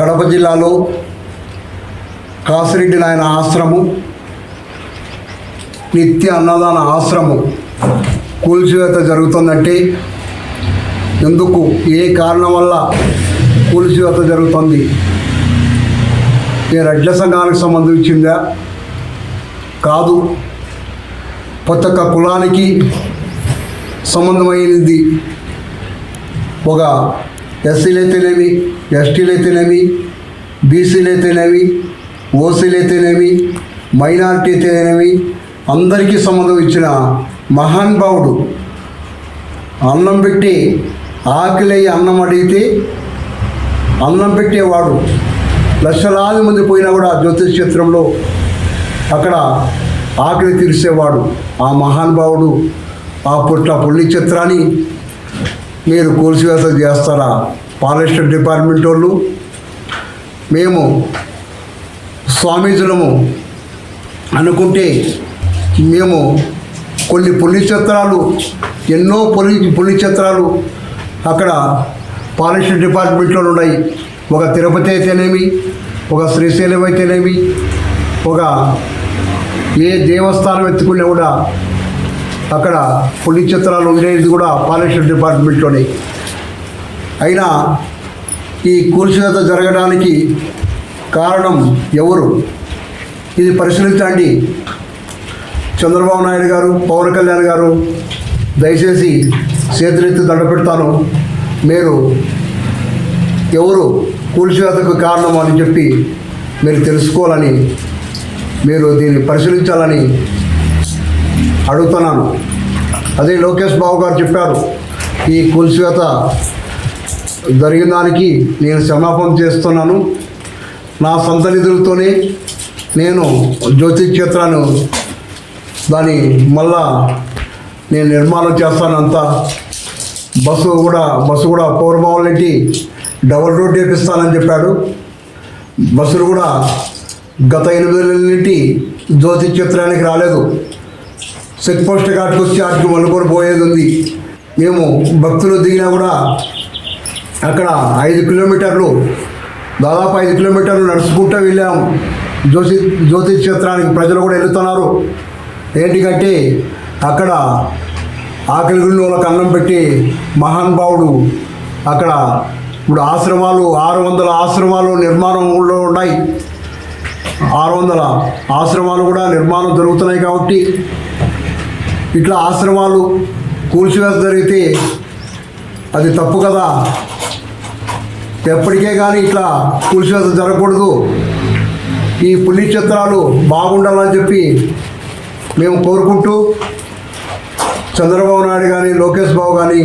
కడప జిల్లాలో కాసిరెడ్డి నాయన ఆశ్రమం నిత్య అన్నదాన ఆశ్రమం కూల్చివేత జరుగుతుందంటే ఎందుకు? ఏ కారణం వల్ల కూల్చివేత జరుగుతుంది? ఏ రడ్ల సంఘానికి సంబంధించిందా? కాదు. ప్రతి ఒక్క కులానికి సంబంధమైనది ఒక ఎస్సీలు అయితేనేవి ఎస్టీలు అయితేనేవి బీసీలు అయితేనేవి ఓసీలు అయితేనేవి మైనార్టీ అయితేనేవి అందరికీ సంబంధం ఇచ్చిన మహానుభావుడు అన్నం పెట్టి ఆకలి అన్నం అడిగితే అన్నం పెట్టేవాడు. లక్షలాది మంది పోయినా కూడా జ్యోతిష్ క్షేత్రంలో అక్కడ ఆకలి తీర్చేవాడు. ఆ మహానుభావుడు ఆ పుట్ల చిత్రాన్ని మీరు కూల్చివేత చేస్తారా? ఫారెస్ట్ డిపార్ట్మెంట్ వాళ్ళు? మేము స్వామీజులము అనుకుంటే మేము కొన్ని పుణ్యక్షేత్రాలు ఎన్నో పుణ్య పుణ్యక్షేత్రాలు అక్కడ ఫారెస్ట్ డిపార్ట్మెంట్లో ఉన్నాయి. ఒక తిరుపతి అయితేనేమి ఒక శ్రీశైలం అయితేనేమి ఒక ఏ దేవస్థానం ఎత్తుకున్నా కూడా అక్కడ పుణ్యక్షేత్రాలు ఉండేది కూడా ఫారెస్ట్ డిపార్ట్మెంట్లోనే. అయినా ఈ కూల్చివేత జరగడానికి కారణం ఎవరు? ఇది పరిశీలించండి. చంద్రబాబు నాయుడు గారు పవన్ కళ్యాణ్ గారు దయచేసి చేతులెత్తి దండ పెడతాను. మీరు ఎవరు కూల్చివేతకు కారణం అని చెప్పి మీరు తెలుసుకోవాలని మీరు దీన్ని పరిశీలించాలని అడుగుతున్నాను. అదే లోకేష్ బాబు గారు చెప్పారు ఈ కూల్చివేత జరిగిన దానికి నేను క్షమాపణ చేస్తున్నాను. నా సొంత నిధులతోనే నేను జ్యోతి క్షేత్రాన్ని దాని మళ్ళా నేను నిర్మాణం చేస్తానంతా. బస్సు కూడా బస్సు కూడా పౌరభావాలకి డబల్ రోడ్ చేపిస్తానని చెప్పాడు. బస్సులు కూడా గత ఎనిమిది నెలల నుండి జ్యోతి చిత్రానికి రాలేదు. చెక్ పోస్ట్ వచ్చి వాటికి మలుకొని పోయేది ఉంది. మేము భక్తులు దిగినా కూడా అక్కడ ఐదు కిలోమీటర్లు దాదాపు ఐదు కిలోమీటర్లు నడుచుకుంటూ వెళ్ళాము జ్యోతి జ్యోతి క్షేత్రానికి ప్రజలు కూడా వెళ్తున్నారు. ఏంటికంటే అక్కడ ఆకలి గుండి వాళ్ళకి అన్నం పెట్టి మహానుభావుడు అక్కడ ఇప్పుడు ఆశ్రమాలు ఆరు వందల ఆశ్రమాలు నిర్మాణంలో ఉన్నాయి. ఆరు వందల ఆశ్రమాలు కూడా నిర్మాణం జరుగుతున్నాయి కాబట్టి ఇట్లా ఆశ్రమాలు కూల్చివేత జరిగితే అది తప్పు కదా? ఎప్పటికే కానీ ఇట్లా కూల్చివేత జరగకూడదు. ఈ పుణ్యక్షేత్రాలు బాగుండాలని చెప్పి మేము కోరుకుంటూ చంద్రబాబు నాయుడు కానీ లోకేష్ బాబు కానీ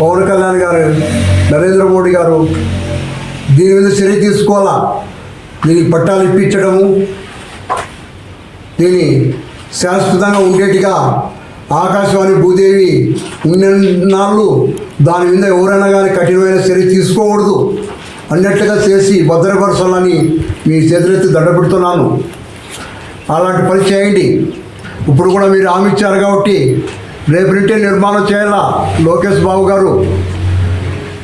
పవన్ కళ్యాణ్ గారు నరేంద్ర మోడీ గారు దీని మీద చర్య తీసుకోవాలా? దీనికి పట్టాలు ఇప్పించడము? దీన్ని శాశ్వతంగా ఉండేట్టుగా ఆకాశవాణి భూదేవి ఉన్ననాళ్ళు దాని మీద ఎవరైనా కానీ కఠినమైన చర్య తీసుకోకూడదు. అన్నట్టుగా చేసి భద్రపరచాలని మీ చేతులెత్తి దండపెడుతున్నాను. అలాంటి పని చేయండి. ఇప్పుడు కూడా మీరు హామీ ఇచ్చారు కాబట్టి రేపు నిర్మాణం చేయాలా? లోకేష్ బాబు గారు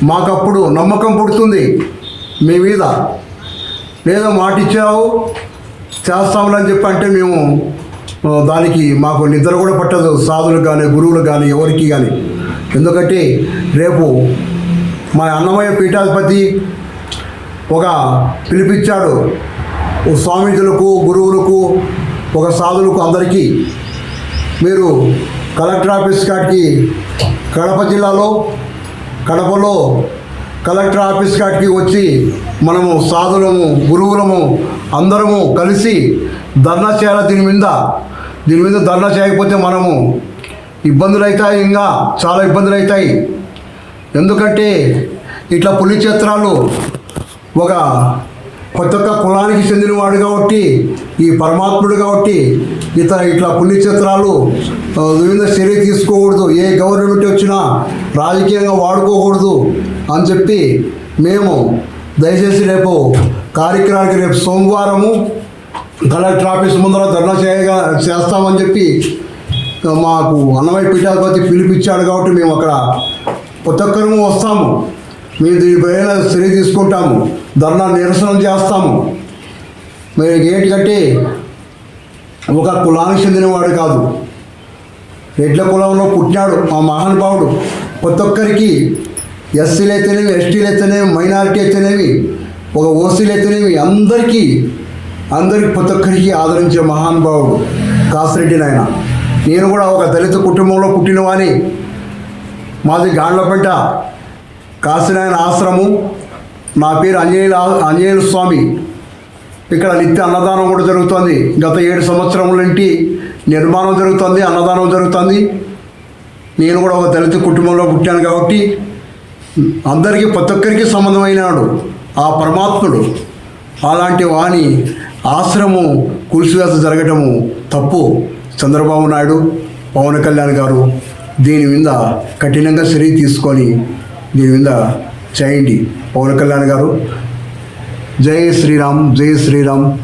మాకప్పుడు నమ్మకం పుడుతుంది మీ మీద. లేదో మాట ఇచ్చావు చేస్తాములని చెప్పి అంటే మేము దానికి మాకు నిద్ర కూడా పట్టదు. సాధులకు కానీ గురువులకు కానీ ఎవరికి కానీ ఎందుకంటే రేపు మా అన్నమయ్య పీఠాధిపతి ఒక పిలిపించాడు స్వామీజులకు గురువులకు ఒక సాధులకు అందరికీ. మీరు కలెక్టర్ ఆఫీస్ కాటికి కడప జిల్లాలో కడపలో కలెక్టర్ ఆఫీస్ కాటికి వచ్చి మనము సాధులము గురువులము అందరము కలిసి ధర్నా చేయాలి దీని మీద దీని మీద ధర్నా చేయకపోతే మనము ఇబ్బందులు అవుతాయి ఇంకా చాలా ఇబ్బందులు అవుతాయి ఎందుకంటే ఇట్లా పుణ్యక్షేత్రాలు ఒక కొత్త ఒక్క కులానికి చెందినవాడు కాబట్టి ఈ పరమాత్ముడు కాబట్టి ఇతర ఇట్లా పుణ్యక్షేత్రాలు వివిధ మీద చర్య తీసుకోకూడదు. ఏ గవర్నమెంట్ వచ్చినా రాజకీయంగా వాడుకోకూడదు అని చెప్పి మేము దయచేసి రేపు కార్యక్రమానికి రేపు సోమవారము కలెక్టర్ ఆఫీస్ ముందర ధర్నా చేయగా చేస్తామని చెప్పి మాకు అన్నమయ్య పీఠాధిపతి పిలిపించాడు కాబట్టి మేము అక్కడ ప్రతి ఒక్కరము వస్తాము. మేము దీనిపైన చర్య తీసుకుంటాము. ధర్నా నిరసన చేస్తాము. మరి ఏంటికంటే ఒక కులానికి చెందినవాడు కాదు. రెడ్ల కులంలో పుట్టినాడు మా మహానుభావుడు. ప్రతి ఒక్కరికి ఎస్సీలు అయితేనేవి ఎస్టీలు అయితేనేవి మైనారిటీ అయితేనేవి ఒక ఓసీలు అయితేనేమి అందరికీ అందరికి ప్రతి ఒక్కరికి ఆదరించే మహానుభావుడు కాసిరెడ్డి నాయన. నేను కూడా ఒక దళిత కుటుంబంలో పుట్టినవాని మాది గాండ్లపేట. కాశీనాయన ఆశ్రమం. నా పేరు అంజనేయుల అంజనేయుల స్వామి. ఇక్కడ నిత్య అన్నదానం కూడా జరుగుతుంది. గత ఏడు సంవత్సరముల నుండి నిర్మాణం జరుగుతుంది అన్నదానం జరుగుతుంది. నేను కూడా ఒక దళిత కుటుంబంలో పుట్టాను కాబట్టి అందరికీ ప్రతి ఒక్కరికి సంబంధమైనాడు ఆ పరమాత్ముడు. అలాంటి వాణి ఆశ్రమం కూల్చివేత జరగటము తప్పు. చంద్రబాబు నాయుడు పవన్ కళ్యాణ్ గారు దీని మీద కఠినంగా చర్య తీసుకొని దీని మీద చేయండి. పవన్ కళ్యాణ్ గారు జై శ్రీరామ్ జై శ్రీరామ్.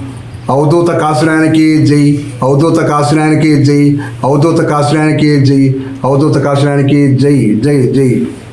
అవధూత కాశ్రాయానికి జై అవధూత కాశ్రాయానికి జై అవధూత కాశ్రాయానికి జై అవధూత కాశ్రాయానికి జై జై జై.